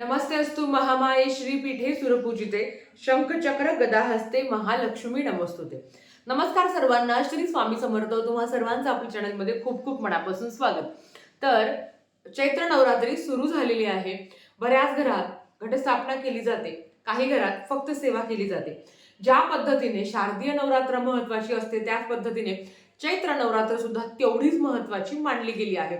नमस्ते अस्तु महामाये श्रीपीठे सुरपूजिते शंखचक्र गदाहस्ते महालक्ष्मी नमस्तुते. नमस्कार सर्वांना श्री स्वामी समर्थ तुम्हा सर्वांचं आपल्या चॅनलमध्ये खूप खूप मनापासून स्वागत. तर चैत्र नवरात्री सुरू झालेली आहे. बऱ्याच घरात घटस्थापना केली जाते. काही घरात फक्त सेवा केली जाते. ज्या पद्धतीने शारदीय नवरात्र महत्वाची असते त्याच पद्धतीने चैत्र नवरात्र सुद्धा तेवढीच महत्वाची मानली गेली आहे.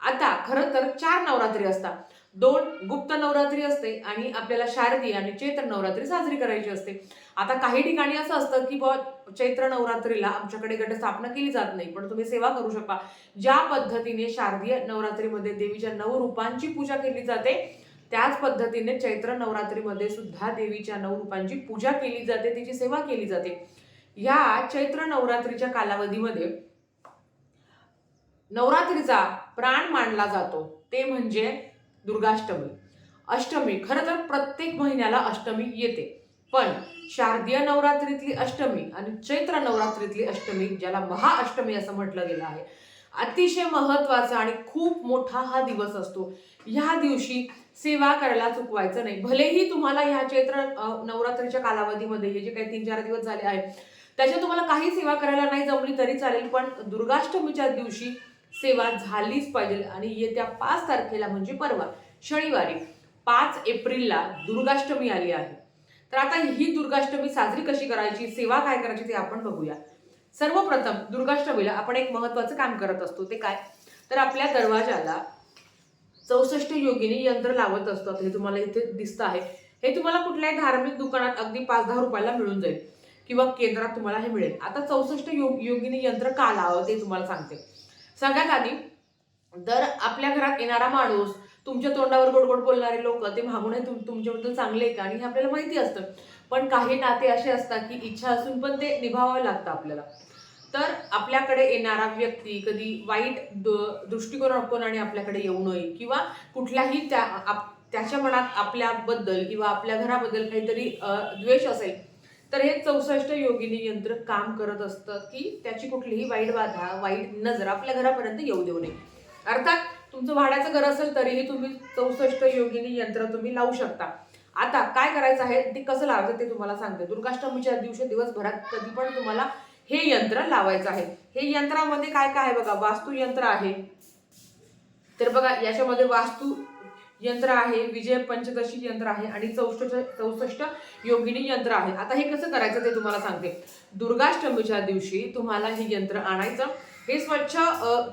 आता खरं तर चार नवरात्री असतात. दोन गुप्त नवरात्री असते आणि आपल्याला शारदीय आणि चैत्र नवरात्री साजरी करायची असते. आता काही ठिकाणी असं असतं की बा चैत्र नवरात्रीला आमच्याकडे घटस्थापना केली जात नाही पण तुम्ही सेवा करू शकता. ज्या पद्धतीने शारदीय नवरात्रीमध्ये देवीच्या नऊ रूपांची पूजा केली जाते त्याच पद्धतीने चैत्र नवरात्रीमध्ये सुद्धा देवीच्या नऊ रूपांची पूजा केली जाते तिची सेवा केली जाते. या चैत्र नवरात्रीच्या कालावधीमध्ये नवरात्रीचा प्राण मानला जातो. ते म्हणजे दुर्गाष्टमी. अष्टमी खरं तर प्रत्येक महिन्याला अष्टमी येते. पण शारदीय नवरात्रीतली अष्टमी आणि चैत्र नवरात्रीतली अष्टमी ज्याला महाअष्टमी असं म्हटलं गेलं आहे अतिशय महत्त्वाचा आणि खूप मोठा हा दिवस असतो. ह्या दिवशी सेवा करायला चुकवायचं नाही. भलेही तुम्हाला ह्या चैत्र नवरात्रीच्या कालावधीमध्ये हे जे काही तीन चार दिवस झाले आहेत त्याच्यात तुम्हाला काही सेवा करायला नाही जमली तरी चालेल पण दुर्गाष्टमीच्या दिवशी सेवा झालीच पाहिजे आणि येत्या पाच तारखेला म्हणजे परवा शनिवारी पाच एप्रिलला दुर्गाष्टमी आली आहे. तर आता ही दुर्गाष्टमी साजरी कशी करायची सेवा काय करायची ते आपण बघूया. सर्वप्रथम दुर्गाष्टमीला आपण एक महत्वाचं काम करत असतो ते काय? तर आपल्या दरवाजाला चौसष्ट योगिनी यंत्र लावत असतात हे तुम्हाला इथे दिसतं आहे. हे तुम्हाला कुठल्याही धार्मिक दुकानात अगदी पाच दहा रुपयाला मिळून जाईल किंवा केंद्रात तुम्हाला हे मिळेल. आता चौसष्ट योग योगिनी यंत्र का लावं ते तुम्हाला सांगते. सगळ्यात आधी जर आपल्या घरात येणारा माणूस तुमच्या तोंडावर गोड गोड बोलणारे लोक ते मागून तुम तुमच्याबद्दल चांगले का? आणि हे आपल्याला माहिती असतं. पण काही नाते असे असतात की इच्छा असून पण ते निभावावं लागतं आपल्याला. तर आपल्याकडे येणारा व्यक्ती कधी वाईट द- आणि आपल्याकडे येऊ नये किंवा कुठल्याही त्या आप- त्याच्या मनात आपल्याबद्दल किंवा आपल्या घराबद्दल काहीतरी द्वेष असेल तर हे चौसष्ट योगिनी यंत्र काम करत असतं की त्याची कुठलीही वाईट बाधा वाईट नजर आपल्या घरापर्यंत येऊ देऊ नये. अर्थात तुमचं वाढायचं घर असेल तरीही तुम्ही चौसष्ट योगिनी यंत्र तुम्ही लावू शकता. आता काय करायचं आहे? ते कसं लावायचं ते तुम्हाला सांगते. दुर्गाष्टमीच्या दिवशी दिवसभरात कधी पण तुम्हाला हे यंत्र लावायचं आहे. हे यंत्रामध्ये काय काय आहे बघा? वास्तू यंत्र आहे. तर बघा याच्यामध्ये वास्तू यंत्र आहे विजय पंचदशी यंत्र आहे आणि चौसष्ट चौसष्ट योगिनी यंत्र आहे. आता हे कसं करायचं ते तुम्हाला सांगते. दुर्गाष्टमीच्या दिवशी तुम्हाला हे यंत्र आणायचं. हे स्वच्छ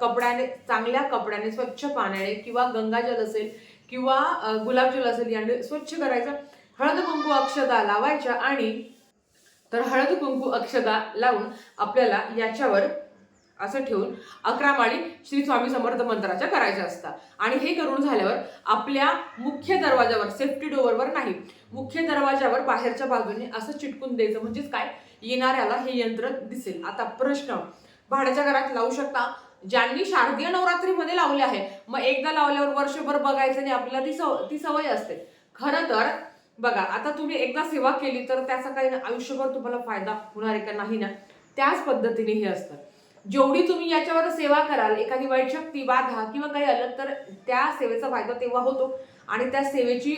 कपड्याने चांगल्या कपड्याने स्वच्छ पाण्याने किंवा गंगाजल असेल किंवा गुलाबजल असेल याने स्वच्छ करायचं. हळद कुंकू अक्षदा लावायच्या आणि तर हळद कुंकू अक्षदा लावून आपल्याला याच्यावर असं ठेवून अकरा माळी श्री स्वामी समर्थ मंत्राच्या करायच्या असतात. आणि हे करून झाल्यावर आपल्या मुख्य दरवाजावर सेफ्टी डोअरवर नाही मुख्य दरवाजावर बाहेरच्या बाजूने असं चिटकून द्यायचं म्हणजेच काय? येणाऱ्याला हे यंत्र दिसेल. आता प्रश्न भाड्याच्या घरात लावू शकता? ज्यांनी शारदीय नवरात्रीमध्ये लावले आहे मग एकदा लावल्यावर वर्षभर बघायचं आणि आपल्याला ती सव ती सवय असते. खरं तर बघा आता तुम्ही एकदा सेवा केली तर त्याचा काही आयुष्यभर तुम्हाला फायदा होणार आहे का नाही ना? त्याच पद्धतीने हे असतं. जेवढी तुम्ही याच्यावर सेवा कराल एखादी वाईट शक्ती बाधा किंवा काही आलं तर त्या सेवेचा फायदा तेव्हा होतो आणि त्या सेवेची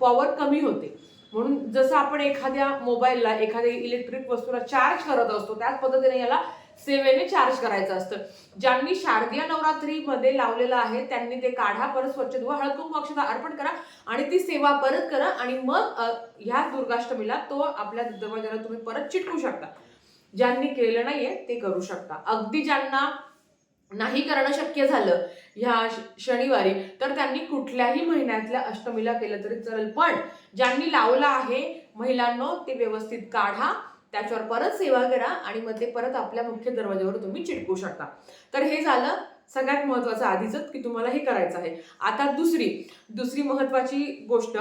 पॉवर कमी होते. म्हणून जसं आपण एखाद्या मोबाईलला एखाद्या इलेक्ट्रिक वस्तूला चार्ज करत असतो त्याच पद्धतीने याला सेवेने चार्ज करायचं असतं. ज्यांनी शारदीय नवरात्रीमध्ये लावलेलं आहे त्यांनी ते काढा परत स्वच्छ धुवा हळद अक्षता अर्पण करा आणि ती सेवा परत करा आणि मग ह्या दुर्गाष्टमीला तो आपल्या दरवाजाला तुम्ही परत चिटकू शकता. ज्यांनी केलं नाहीये ते करू शकता. अगदी ज्यांना नाही करणं शक्य झालं ह्या शनिवारी तर त्यांनी कुठल्याही महिन्यातल्या अष्टमीला केलं तरी चालेल पण ज्यांनी लावलं आहे महिलांनो ते व्यवस्थित काढा त्याच्यावर परत सेवा करा आणि मग ते परत आपल्या मुख्य दरवाजावर तुम्ही चिटकू शकता. तर हे झालं सगळ्यात महत्त्वाचं आधीच की तुम्हाला हे करायचं आहे. आता दुसरी दुसरी महत्वाची गोष्ट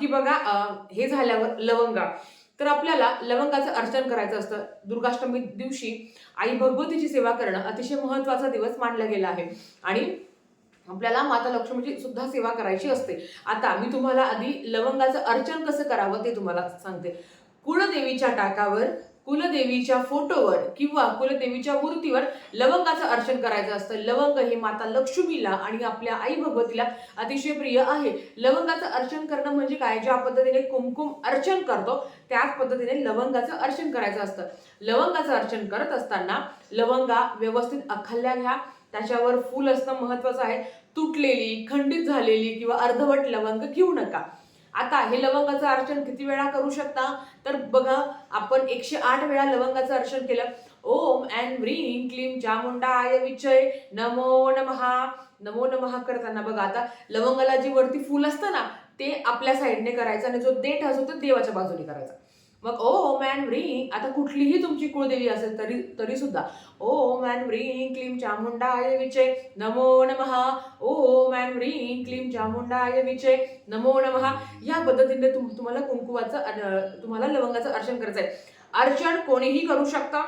की बघा हे झाल्यावर लवंगा. तर आपल्याला लवंगाचं अर्चन करायचं असतं. दुर्गाष्टमी दिवशी आई भगवतीची सेवा करणं अतिशय महत्त्वाचा दिवस मानला गेला आहे. आणि आपल्याला माता लक्ष्मीची सुद्धा सेवा करायची असते. आता मी तुम्हाला आधी लवंगाचं अर्चन कसं करावं ते तुम्हाला सांगते. कुळदेवीच्या टाकावर कुलदेवीच्या फोटोवर किंवा कुलदेवीच्या मूर्तीवर लवंगाचं अर्चन करायचं असतं. लवंग हे माता लक्ष्मीला आणि आपल्या आई भगवतीला अतिशय प्रिय आहे. लवंगाचं अर्चन करणं म्हणजे काय? ज्या पद्धतीने कुमकुम अर्चन करतो त्याच पद्धतीने लवंगाचं अर्चन करायचं असतं. लवंगाचं अर्चन करत असताना लवंगा व्यवस्थित अखल्ल्या घ्या. त्याच्यावर फूल असणं महत्वाचं आहे. तुटलेली खंडित झालेली किंवा अर्धवट लवंग घेऊ नका. आता हे लवंगाचं अर्चन किती वेळा करू शकता? तर बघा आपण एकशे आठ वेळा लवंगाचं अर्चन केलं. ओम अँड व्रीम क्लीम चामुंडाय विचय. नमो नमहा. नमो नमहा करताना बघा आता लवंगाला जी वरती फूल असतं ना ते आपल्या साईडने करायचं आणि जो देठ असतो तो देवाच्या बाजूने करायचा. मग ओ मॅन व्रीं आता कुठलीही तुमची कुळदेवी असेल तरी तरी सुद्धा ओ मॅन व्रीं क्लीम चामुंडाय विचे नमो नमहा ओ मॅन व्रीं क्लीम चामुंडाय विचे नमो नमहा या पद्धतीने तुम तुम्हाला कुंकुवाचं तुम्हाला लवंगाचं अर्चन करायचं आहे अर्चन कोणीही करू शकता.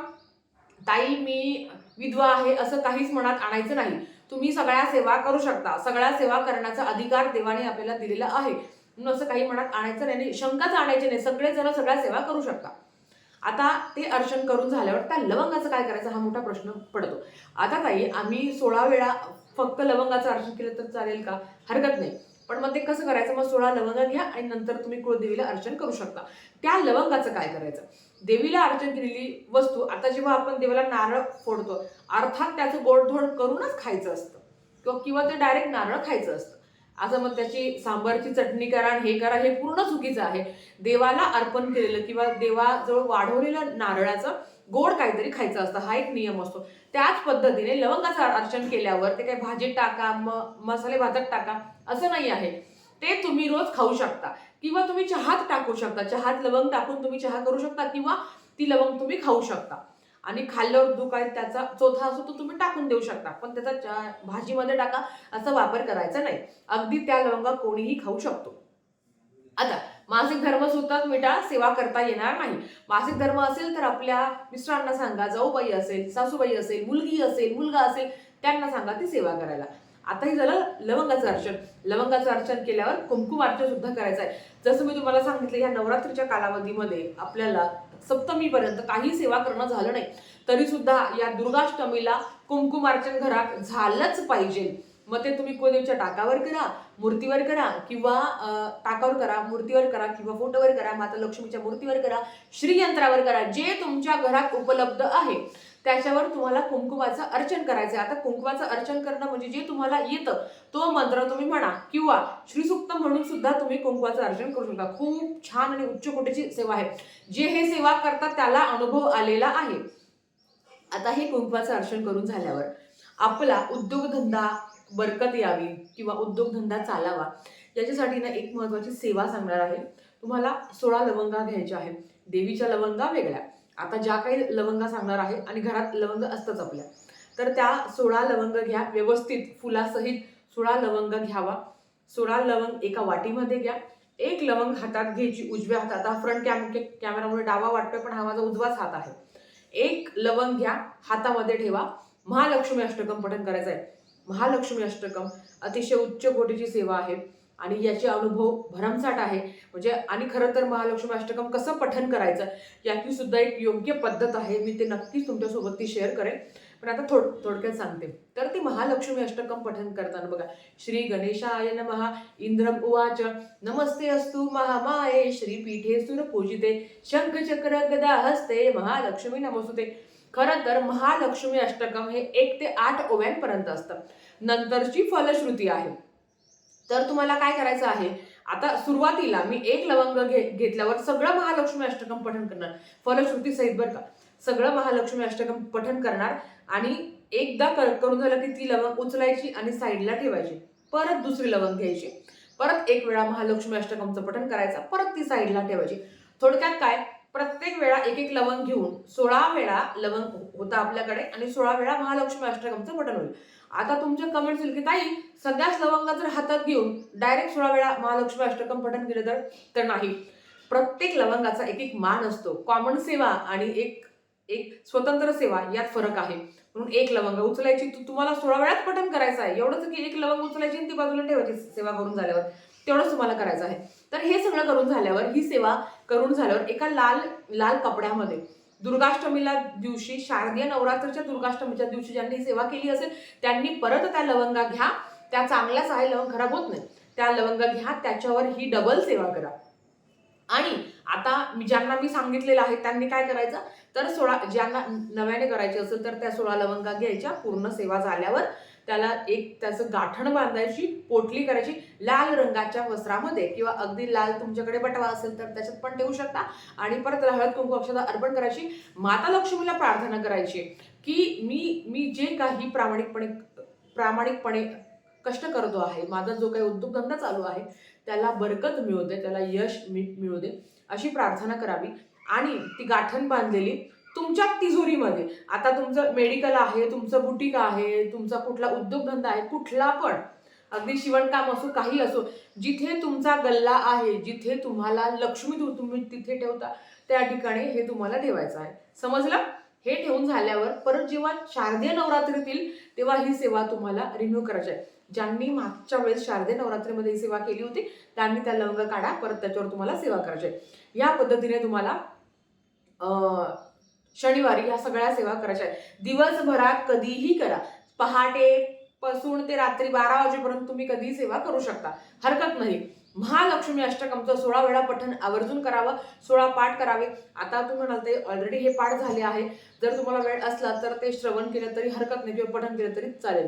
ताई मी विधवा आहे असं काहीच मनात आणायचं नाही. तुम्ही सगळ्या सेवा करू शकता. सगळ्या सेवा करण्याचा अधिकार देवाने आपल्याला दिलेला आहे. असं काही मनात आणायचं नाही शंकाच आणायची नाही. सगळेजण सगळ्या सेवा करू शकता आता ते अर्चन करून झाल्यावर त्या लवंगाचं काय करायचं हा मोठा प्रश्न पडतो. आता काही आम्ही सोळा वेळा फक्त लवंगाचं अर्चन केलं तर चालेल का? हरकत नाही. पण मग ते कसं करायचं? मग सोळा लवंगा घ्या आणि नंतर तुम्ही कुळदेवीला अर्चन करू शकता. त्या लवंगाचं काय करायचं? देवीला अर्चन केलेली वस्तू आता जेव्हा आपण देवाला नारळ फोडतो अर्थात त्याचं गोडधोड करूनच खायचं असतं. किंवा किंवा ते डायरेक्ट नारळ खायचं असतं. असं मग त्याची सांबारची चटणी करा हे करा हे पूर्ण चुकीचं आहे. देवाला अर्पण केलेलं किंवा देवाजवळ वाढवलेलं नारळाचं गोड काहीतरी खायचं असतं हा एक नियम असतो. त्याच पद्धतीने लवंगाचं अर्चन केल्यावर ते काही भाजीत टाका म मसाले भातात टाका असं नाही आहे. ते तुम्ही रोज खाऊ शकता किंवा तुम्ही चहात टाकू शकता. चहात लवंग टाकून तुम्ही चहा करू शकता किंवा ती लवंग तुम्ही खाऊ शकता. आणि खाल्ल्यावर जो काय त्याचा चोथा असो तो तुम्ही टाकून देऊ शकता. पण त्याचा भाजीमध्ये टाका असा वापर करायचा नाही. अगदी त्या लवंगा कोणीही खाऊ शकतो. आता मासिक धर्म सुद्धा मिटा सेवा करता येणार नाही. मासिक धर्म असेल तर आपल्या मिस्टरांना सांगा जाऊबाई असेल सासूबाई असेल मुलगी असेल मुलगा असेल त्यांना सांगा ती सेवा करायला. आता हे झालं लवंगाचं अर्चन. लवंगाचं अर्चन केल्यावर कुमकुम अर्चन सुद्धा करायचं आहे. जसं मी तुम्हाला सांगितलं या नवरात्रीच्या कालावधीमध्ये आपल्याला सप्तमीपर्यंत काही सेवा करणं झालं नाही. तरी सुद्धा या दुर्गाष्टमीला कुंकुमार्चन घरात झालंच पाहिजे. मग ते तुम्ही कुलदेवीच्या टाकावर करा मूर्तीवर करा किंवा टाकावर करा मूर्तीवर करा किंवा फोटोवर करा माता लक्ष्मीच्या मूर्तीवर करा श्रीयंत्रावर करा जे तुमच्या घरात उपलब्ध आहे. त्याच्यावर तुम्हाला कुंकुमाचं अर्चन करायचं आहे आता कुंकुमाचं अर्चन करणं म्हणजे जे तुम्हाला येतं तो मंत्र तुम्ही म्हणा किंवा श्रीसुक्त म्हणून सुद्धा तुम्ही कुंकुमाचं अर्चन करू शकता. खूप छान आणि उच्च कोटीची सेवा आहे. जे हे सेवा करतात त्याला अनुभव आलेला आहे. आता हे कुंकुमाचं अर्चन करून झाल्यावर आपला उद्योगधंदा बरकत यावी किंवा उद्योगधंदा चालावा याच्यासाठी ना एक महत्त्वाची सेवा सांगणार आहे. तुम्हाला सोळा लवंगा घ्यायच्या आहेत. देवीच्या लवंगा वेगळ्या. आता ज्या काही लवंगा सांगणार आहे आणि घरात लवंग असतंच आपल्या. तर त्या सोळा लवंग घ्या व्यवस्थित फुलासहित सोळा लवंग घ्यावा. सोळा लवंग एका वाटीमध्ये घ्या. एक लवंग हातात घ्यायची उजव्या हातात. आता फ्रंट कॅम कॅमेरामुळे डावा वाटतोय पण हा माझा उजवाच हात आहे. एक लवंग घ्या हातामध्ये ठेवा. महालक्ष्मी अष्टकम पठण करायचं आहे महालक्ष्मी अष्टकम अतिशय उच्च कोटीची सेवा आहे. आणि याचे अनुभव भरमसाठ आहे. म्हणजे आणि खरं तर महालक्ष्मी अष्टकम कसं पठन करायचं याची सुद्धा एक योग्य पद्धत आहे. मी ते नक्कीच तुमच्यासोबत ती शेअर करेन. पण आता थोड थोडक्यात सांगते. तर ते महालक्ष्मी अष्टकम पठन करताना बघा. श्री गणेशाय नमः. इंद्रम उवाच. नमस्ते अस्तु महामाये. श्रीपीठे सुरपूजिते. शंख चक्र गदा हस्ते महालक्ष्मी नमोस्तुते. खरं तर महालक्ष्मी अष्टकम हे एक ते आठ ओव्यांपर्यंत असतं. नंतरची फलश्रुती आहे. तर तुम्हाला काय करायचं आहे? आता सुरुवातीला मी एक लवंग घे घेतल्यावर सगळं महालक्ष्मी अष्टकम पठण करणार. फलश्रुती सहित बरं का? सगळं महालक्ष्मी अष्टकम पठण करणार आणि एकदा कर करून झालं की ती लवंग उचलायची आणि साईडला ठेवायची. परत दुसरी लवंग घ्यायची. परत एक वेळा महालक्ष्मी अष्टकमचं पठण करायचं. परत ती साईडला ठेवायची. थोडक्यात काय? प्रत्येक वेळा एक एक लवंग घेऊन सोळा वेळा लवंग होता आपल्याकडे आणि सोळा वेळा महालक्ष्मी अष्टकमचं बटन होईल. आता तुमच्या कमेंट्स येईल की ताई सगळ्याच लवंगा जर हातात घेऊन डायरेक्ट सोळा वेळा महालक्ष्मी अष्टकम पठण केलं तर तर नाही. प्रत्येक लवंगाचा एक एक मान असतो. कॉमन सेवा आणि एक एक स्वतंत्र सेवा यात फरक आहे. म्हणून एक लवंग उचलायची तू तुम्हाला सोळा वेळात पठण करायचं आहे. एवढंच की एक लवंग उचलायची आणि ती बाजूला ठेवायची सेवा करून झाल्यावर. तेवढंच तुम्हाला करायचं आहे. तर हे सगळं करून झाल्यावर ही सेवा करून झाल्यावर एका लाल लाल कपड्यामध्ये. दुर्गाष्टमीला दिवशी शारदीय नवरात्रीच्या दुर्गाष्टमीच्या दिवशी ज्यांनी सेवा केली असेल त्यांनी परत त्या लवंगा घ्या. त्या चांगल्याच आहे लवंग खराब होत नाही त्या लवंगा घ्या त्याच्यावर ही डबल सेवा करा. आणि आता मी ज्यांना मी सांगितलेलं आहे त्यांनी काय करायचं? तर सोळा ज्यांना नव्याने करायचे असेल तर त्या सोळा लवंगा घ्यायच्या पूर्ण सेवा झाल्यावर त्याला एक त्याचं गाठण बांधायची पोटली करायची लाल रंगाच्या वस्त्रामध्ये किंवा अगदी लाल तुमच्याकडे बटवा असेल तर त्याच्यात पण ठेवू शकता. आणि परत हळद कुंकू अक्षता अर्पण करायची. माता लक्ष्मीला प्रार्थना करायची की मी मी जे काही प्रामाणिकपणे प्रामाणिकपणे कष्ट करतो आहे माझा जो काही उद्योगधंदा चालू आहे त्याला बरकत मिळू दे त्याला यश मिळू दे अशी प्रार्थना करावी. आणि ती गाठण बांधलेली तुमच्या तिजोरीमध्ये. आता तुमचं मेडिकल आहे तुमचं बुटीक आहे तुमचा कुठला उद्योगधंदा आहे कुठला पण अगदी शिवणकाम असो काही असो जिथे तुमचा गल्ला आहे जिथे तुम्हाला लक्ष्मी तु- तुम्ही तिथे ठेवता त्या ठिकाणी हे तुम्हाला ठेवायचं आहे. समजलं? हे ठेवून झाल्यावर परत जेव्हा शारदीय नवरात्रीतील तेव्हा ही सेवा तुम्हाला रिन्यू करायची आहे. ज्यांनी मागच्या वेळेस शारदीय नवरात्रीमध्ये ही सेवा केली होती त्यांनी त्या लवंग काढा परत त्याच्यावर तुम्हाला सेवा करायची आहे. या पद्धतीने तुम्हाला शनिवारी ह्या सगळ्या सेवा करायच्या आहेत. दिवसभरात कधीही करा. पहाटे पासून ते रात्री बारा वाजेपर्यंत तुम्ही कधीही सेवा करू शकता. हरकत नाही. महालक्ष्मी अष्टकमचं सोळा वेळा पठण आवर्जून करावं सोळा पाठ करावे. आता तुम्ही म्हणाल ते ऑलरेडी हे पाठ झाले आहे. जर तुम्हाला वेळ असला तर ते श्रवण केलं तरी हरकत नाही किंवा पठण केलं तरी चालेल.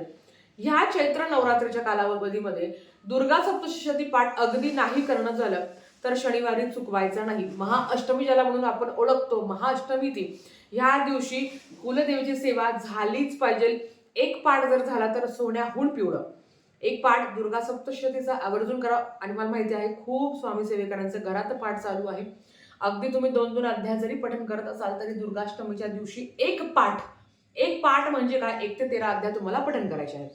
ह्या चैत्र नवरात्रीच्या कालावधीमध्ये दुर्गा सप्तशती पाठ अगदी नाही करणं झालं. तर शनिवारी चुकवायचा नाही. महाअष्टमी ज्याला म्हणून आपण ओळखतो महाअष्टमी ती ह्या दिवशी कुलदेवीची सेवा झालीच पाहिजे. एक पाठ जर झाला तर सोन्याहून पिवळं. एक पाठ दुर्गा सप्तशतीचा आवर्जून करा. आणि मला माहिती आहे खूप स्वामी सेवेकरांचं घरात पाठ चालू आहे. अगदी तुम्ही दोन दोन अध्याय जरी पठण करत असाल तरी दुर्गाष्टमीच्या दिवशी एक पाठ. एक पाठ म्हणजे काय? एक ते तेरा अध्याय तुम्हाला पठण करायचे आहे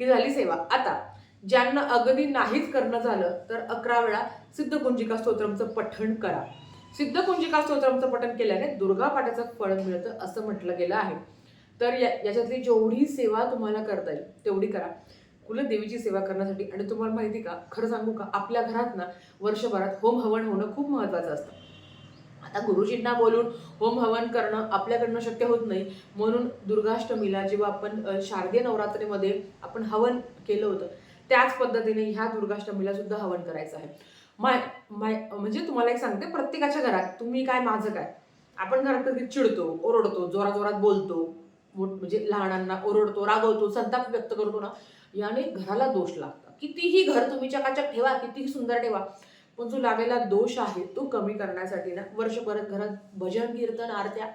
ही झाली सेवा. आता ज्यांना अगदी नाहीच करणं झालं तर अकरा वेळा सिद्धकुंजिका स्तोत्रमचं पठण करा. सिद्धकुंजिका स्तोत्रमचं पठण केल्याने दुर्गा पाठाचं फळ मिळतं असं म्हटलं गेलं आहे. तर या याच्यातली जेवढी सेवा तुम्हाला करता येईल तेवढी करा. कुलदेवीची सेवा करण्यासाठी आणि तुम्हाला माहिती का खरं सांगू का आपल्या घरात ना वर्षभरात होम हवन होणं खूप महत्त्वाचं असतं. आता गुरुजींना बोलून होम हवन करणं आपल्याकडनं शक्य होत नाही. म्हणून दुर्गाष्टमीला जेव्हा आपण शारदीय नवरात्रीमध्ये आपण हवन केलं होतं त्याच पद्धतीने ह्या दुर्गाष्टमीला सुद्धा हवन करायचं आहे. माय माय म्हणजे तुम्हाला एक सांगते प्रत्येकाच्या घरात तुम्ही काय माझं काय? आपण घरात कधी चिडतो ओरडतो जोरात जोरात बोलतो मोठ- म्हणजे लहानांना ओरडतो रागवतो संताप व्यक्त करतो ना याने घराला दोष लागतात. कितीही घर तुम्ही चकाचक ठेवा कितीही सुंदर ठेवा पण जो लागलेला दोष आहे तो कमी करण्यासाठी ना वर्षभरात घरात भजन कीर्तन आरत्या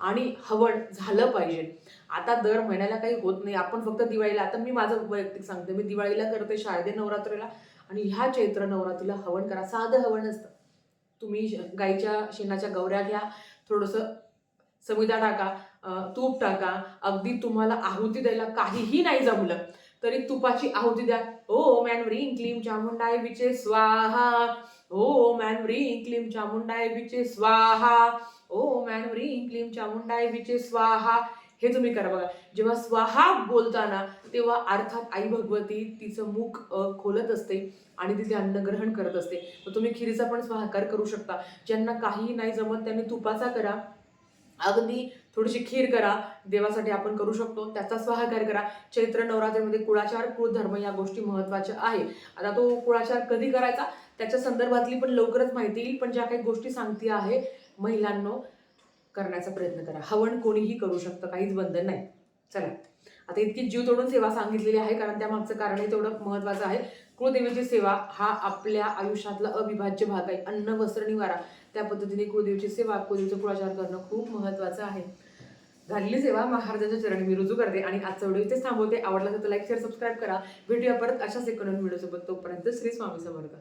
आणि हवन झालं पाहिजे. आता दर महिन्याला काही होत नाही. आपण फक्त दिवाळीला आता मी माझं वैयक्तिक सांगते. मी दिवाळीला करते शारदे नवरात्रीला. आणि ह्या चैत्र नवरात्रीला हवन करा. साधं हवन असतं. तुम्ही गाईच्या शेणाच्या गौऱ्या घ्या. थोडंसं समिधा टाका तूप टाका. अगदी तुम्हाला आहुती द्यायला काहीही नाही जमलं तरी तुपाची आहुती द्या. ओ मॅन व्रीं क्लीम चामुंडाय विचे स्वाहा. ओम मॅन व्रीं क्लीं चामुंडाय विचे स्वाहा। ओम मॅन व्रीं क्लीं चामुंडाय विचे स्वाहा। हे तुम्ही करा बघा जेव्हा स्वाहा बोलताना तेव्हा अर्थात आई भगवती तिचं मुख खोलत असते आणि तिथे अन्न ग्रहण करत असते. मग तुम्ही खिरीचा पण स्वाहाकार करू शकता. ज्यांना काही नाही जमत त्यांनी तुपाचा करा. अगदी थोडीशी खीर करा. देवासाठी आपण करू शकतो. त्याचा स्वाहाकार करा. चैत्र नवरात्रीमध्ये कुळाचार कुळधर्म या गोष्टी महत्त्वाच्या आहे आता तो कुळाचार कधी करायचा? त्याच्या संदर्भातली पण लवकरच माहिती येईल पण ज्या काही गोष्टी सांगते आहे महिलांनो करण्याचा प्रयत्न करा. हवन कोणीही करू शकतं काहीच बंधन नाही. चला. आता इतकी जीव तोडून सेवा सांगितलेली आहे कारण त्यामागचं कारणही तेवढं महत्त्वाचं आहे. कुळदेवीची सेवा हा आपल्या आयुष्यातला अविभाज्य भाग आहे. अन्न वस्त्र निवारा त्या पद्धतीने कुळदेवीची सेवा कुळदेवीचं कुळाचार करणं खूप महत्त्वाचं आहे. झालेली सेवा महाराजांच्या चरणी मी रुजू करते आणि आजचा व्हिडिओ इथेच थांबवते. आवडला तर लाईक शेअर सबस्क्राईब करा. व्हिडिओ परत अशाच एक नवीन व्हिडिओसोबत. तोपर्यंत श्री स्वामी समर्थ.